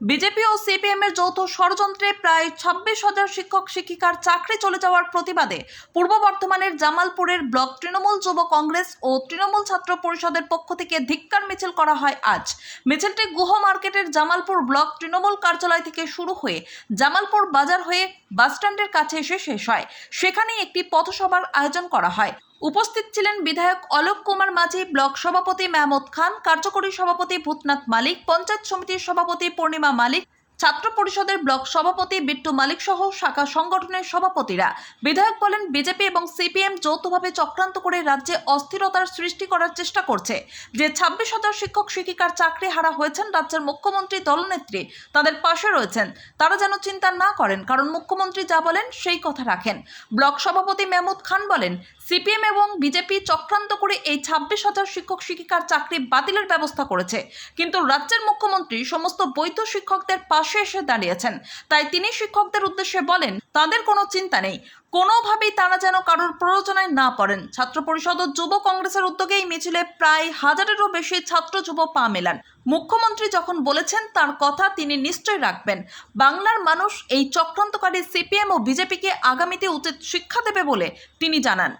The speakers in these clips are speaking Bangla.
বিজেপি ও সিপিএম এর যৌথ ষড়যন্ত্রে প্রায় ছাব্বিশ হাজার শিক্ষক শিক্ষিকার চাকরি চলে যাওয়ার প্রতিবাদে পূর্ব বর্ধমানের জামালপুরের ব্লক তৃণমূল যুব কংগ্রেস ও তৃণমূল ছাত্র পরিষদের পক্ষ থেকে ধিক্কার মিছিল করা হয় আজ। মিছিলটি গুহ মার্কেটের জামালপুর ব্লক তৃণমূল কার্যালয় থেকে শুরু হয়ে জামালপুর বাজার হয়ে বাসস্ট্যান্ডের কাছে এসে শেষ হয়। সেখানেই একটি পথসভার আয়োজন করা হয়। উপস্থিত ছিলেন বিধায়ক অলোক কুমার মাঝি, ব্লক সভাপতি মেহমুদ খান, কার্যকরী সভাপতি ভূতনাথ মালিক, পঞ্চায়েত সমিতির সভাপতি পূর্ণিমা মালিক, ছাত্র পরিষদের ব্লক সভাপতি বিট্টু মালিক সহ শাখা সংগঠনের সভাপতিরা। বিধায়ক বলেন, বিজেপি এবং সিপিএম যৌথভাবে চক্রান্ত করে রাজ্যে অস্থিরতার সৃষ্টি করার চেষ্টা করছে। যে ছাব্বিশ হাজার শিক্ষক, শিক্ষিকার চাকরি হারা হয়েছেন রাজ্যের মুখ্যমন্ত্রী দলনেত্রী তাদের পাশে রয়েছেন। তারা যেন চিন্তা না করেন, কারণ মুখ্যমন্ত্রী যা বলেন সেই কথা রাখেন। ব্লক সভাপতি মেহমুদ খান বলেন সিপিএম এবং বিজেপি চক্রান্ত করে এই ছাব্বিশ হাজার শিক্ষক শিক্ষিকার চাকরি বাতিলের ব্যবস্থা করেছে। কিন্তু রাজ্যের মুখ্যমন্ত্রী সমস্ত বৈধ শিক্ষকদের পাশে এসে দাঁড়িয়েছেন। তাই তিনি শিক্ষকদের উদ্দেশ্যে বলেন, তাদের কোনো চিন্তা নেই। কোনোভাবেই তারা যেন কারোর প্ররোচনায় না পড়েন। ছাত্র পরিষদ ও যুব কংগ্রেসের উদ্যোগে এই মিছিলে প্রায় হাজারেরও বেশি ছাত্র যুব পা মেলান। মুখ্যমন্ত্রী যখন বলেছেন, তার কথা তিনি নিশ্চয় রাখবেন। বাংলার মানুষ এই চক্রান্তকারী সিপিএম ও বিজেপিকে আগামীতে উচিত শিক্ষা দেবে বলে তিনি জানান।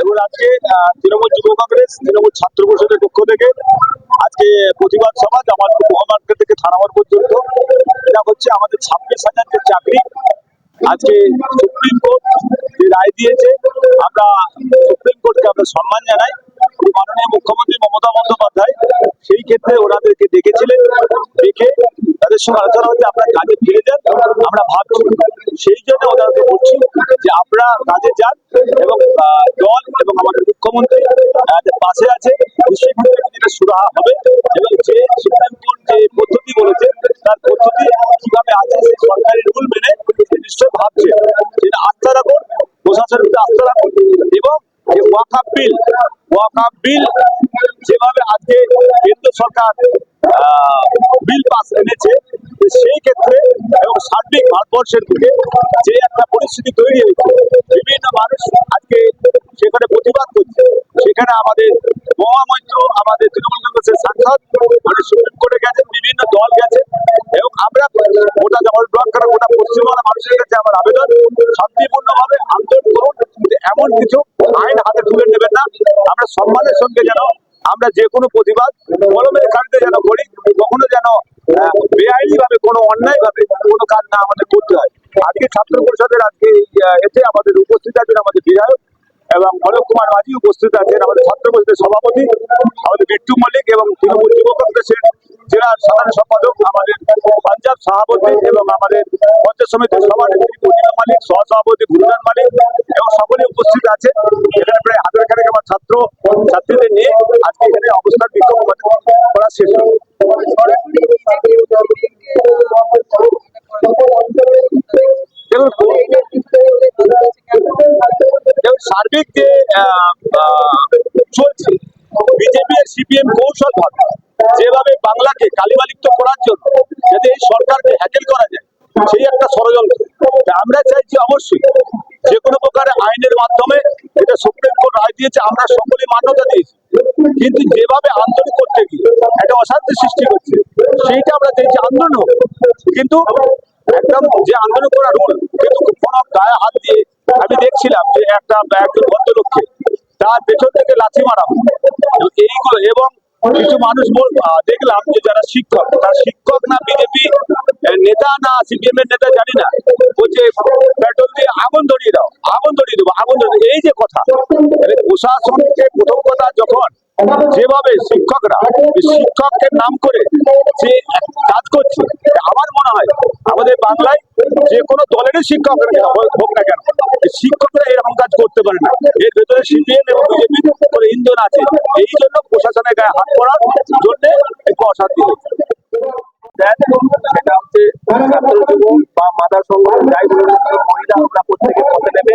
এবং আজকে তৃণমূল যুব কংগ্রেস, তৃণমূল ছাত্র পরিষদের পক্ষ থেকে। আজকে প্রতিবাদ সভা জামালপুর মহামার্কেট থেকে থানামার পর্যন্ত। এটা হচ্ছে আমাদের ছাব্বিশ হাজার যে চাকরি। আজকে সুপ্রিম কোর্ট রায় দিয়েছে, আমরা সুপ্রিম কোর্টকে আমরা সম্মান জানাই। মাননীয় মুখ্যমন্ত্রী মমতা বন্দ্যোপাধ্যায় সেই ক্ষেত্রে ওনাদেরকে ডেকেছিলেন, ডেকে তাদের সঙ্গে আলোচনা হচ্ছে, আপনারা কাজে ফিরে যান, আমরা ভাবছি সেই জন্য ওনাদেরকে বলছি যে আমরা কাজে যান এবং দল এবং আমাদের মুখ্যমন্ত্রী পাশে আছে, নিশ্চয়ই যেটা সুরাহা হবে এবং যে সুপ্রিম কোর্ট যে পদ্ধতি বলেছে, তার পদ্ধতি কীভাবে আছে সেই সরকারি রুল মেনে সে নিশ্চয় ভাবছে। যেটা আস্থা রাখুন, প্রশাসনের প্রতি আস্থা রাখুন এবং যে ওয়াকাপ বিল ওয়াকাপ বিল যেভাবে আজকে কেন্দ্র সরকার বিল পাস এনেছে। সেই ক্ষেত্রে এবং সার্বিক ভারতবর্ষের দিকে যে একটা পরিস্থিতি তৈরি হয়েছে, বিভিন্ন মানুষ আজকে সেখানে প্রতিবাদ করছে। সেখানে আমাদের মহামৈত্র, আমাদের তৃণমূল কংগ্রেসের সাংসদ মানে সুপ্রিম কোর্টে গেছেন, বিভিন্ন দল গেছে। এবং আমরা গোটা জবল ব্লক করা গোটা পশ্চিমবাংলা মানুষের কাছে আমার আবেদন, শান্তিপূর্ণভাবে আন্দোলন করুন, এমন কিছু আইন হাতে তুলে নেবেন না। আমরা সম্মানের সঙ্গে যেন আমরা যে কোনো প্রতিবাদ কলমের কাজে যেন করি, কখনো যেন বেআইনি ভাবে কোনো অন্যায় ভাবে কোনো কাজ না আমাদের করতে হয়। আজকে ছাত্র পরিষদের আজকে এতে আমাদের উপস্থিত আছেন আমাদের বিধায়ক এবং অলোক কুমার মাঝি উপস্থিত আছেন আমাদের ছাত্র পরিষদের সভাপতি, আমাদের বিট্টু মল্লিক এবং তৃণমূল যুব কংগ্রেসের জেলা সাধারণ সম্পাদক, আমাদের পাঞ্জাব সভাপতি এবং আমাদের পঞ্চায়েত সমিতির সভানেত্রী পূর্ণিমা মালিক সহ সভাপতি গুরুদান মালিক এবং সকলে উপস্থিত আছে এখানে প্রায় আজকে এখানে অবস্থান বিক্ষোভ করা শেষ হলো। সার্বিক যে চলছে, বিজেপি সিপিএম কৌশল ভাবে যেভাবে বাংলাকে কালিমালিপ্ত করার জন্য যাতে এই সরকারকে হ্যাকেল করা যায়, সেই একটা ষড়যন্ত্র। আমরা চাইছি অবশ্যই যে কোনো প্রকার যেটা সুপ্রিম কোর্ট রায় দিয়েছে, আমরা সকলে মান্যতা দিয়েছি। কিন্তু যেভাবে আন্দোলন করতে গিয়ে একটা অশান্তি সৃষ্টি হচ্ছে, সেইটা আমরা চাইছি আন্দোলন কিন্তু একদম যে আন্দোলন করা রুল, কিন্তু কোনো গায়ে হাত দিয়ে আমি দেখছিলাম যে একটা একজন ভদ্রলোককে তার পেছন থেকে লাথি মারা এইগুলো, এবং কিছু মানুষ বল দেখলাম যে যারা শিক্ষক, তার শিক্ষক না বিজেপি নেতা না সিপিএম এর প্রশাসনকে প্রথম কথা যখন যেভাবে শিক্ষকরা, এই শিক্ষকের নাম করে যে কাজ করছে, আমার মনে হয় আমাদের বাংলায় যে কোনো দলেরই শিক্ষক হোক না কেন শিক্ষকরা এরকম কাজ করতে পারে না। এর ভেতরে সিপিএম এবং বিজেপি করে ইন্ধন আছে, এই জন্য প্রশাসনের গায়ে হাত পড়ার জন্য একটু অশান্তি হচ্ছে। বা মাদার সংগঠন, যাই মহিলা আমরা প্রত্যেকে পথে নেবে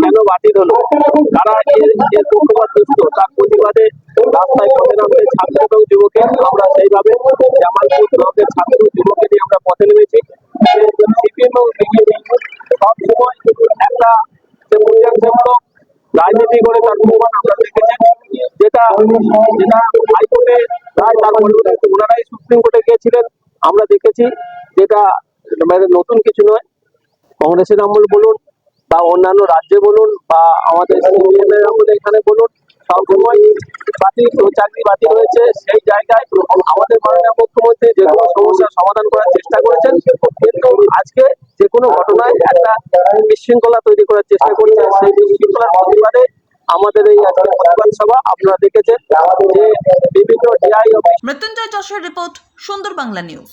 কেন বাতিল হলো তারা পক্ষপাত পর্যন্ত তার প্রতিবাদে রাস্তায় পথে ছাত্র এবং যুবকের আমরা সেইভাবে জামালপুর ব্লকের ছাত্র যুবকেরই আমরা পথে নেমেছি। সিপিএম বিজেপি একটা যে রাজনীতি করে তার প্রমাণ আমরা যেটা যেটা হাইকোর্টে তার ওনারাই সুপ্রিম কোর্টে গিয়েছিলেন। আমরা দেখেছি যেটা মানে নতুন কিছু নয়। কংগ্রেসের আমল বলুন বা অন্যান্য রাজ্যে বলুন বা আমাদের এখানে বলুন চাকরি বাতিল হয়েছে সেই জায়গায় আমাদের মাননীয় মুখ্যমন্ত্রী যে কোনো সমস্যার সমাধান করার চেষ্টা করেছেন। কিন্তু আজকে যে কোনো ঘটনায় একটা বিশৃঙ্খলা তৈরি করার চেষ্টা করছে। সেই বিশৃঙ্খলার প্রতিবাদে আমাদের এই আজকে প্রতিবাদ সভা আপনারা দেখেছেন যে বিভিন্ন মৃত্যুঞ্জয় যশের রিপোর্ট, সুন্দর বাংলা নিউজ।